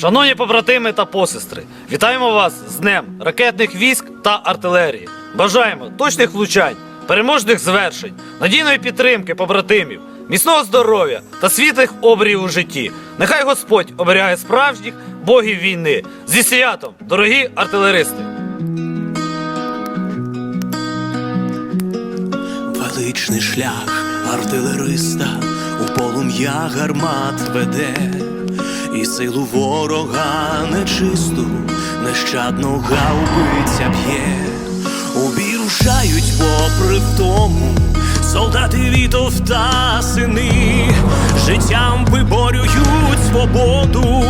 Шановні побратими та посестри, вітаємо вас з Днем ракетних військ та артилерії. Бажаємо точних влучань, переможних звершень, надійної підтримки побратимів, міцного здоров'я та світлих обріїв у житті. Нехай Господь оберігає справжніх богів війни. Зі святом, дорогі артилеристи! Величний шлях артилериста у полум'я гармат веде, і силу ворога нечисту, нещадно гаубиця б'є, у рушають попри втому, солдати вітов та сини, життям виборюють свободу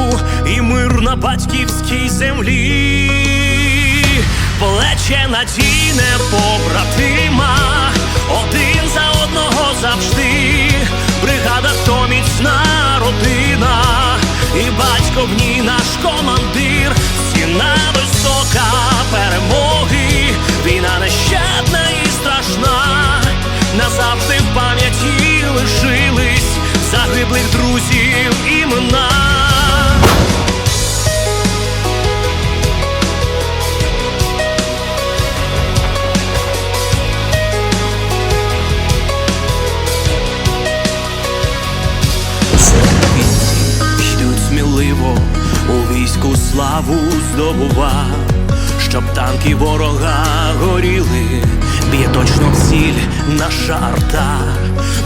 і мир на батьківській землі. Плече надійне побратима, один за одного і в ній наш командир, стіна висока перемоги, славу здобува, щоб танки ворога горіли, б'є точно ціль наша арта.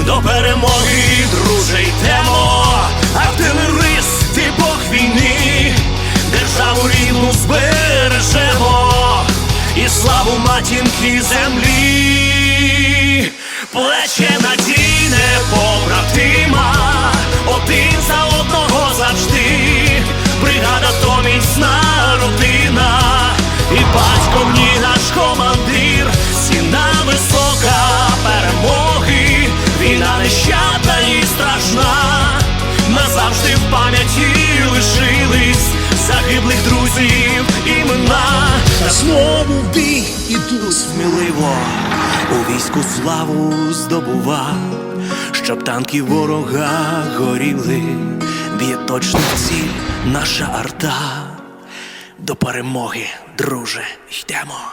До перемоги, друже, йдемо, артилерист, ти Бог війни, державу рідну збережемо. І славу матінки землі, плече і батько ній наш командир, стіна висока перемоги, війна нещадна і страшна, назавжди в пам'яті лишились загиблих друзів імена. Знову в бій іду сміливо, у війську славу здобува, щоб танки ворога горіли, б'є точно ціль наша арта. До перемоги, друже, йдемо.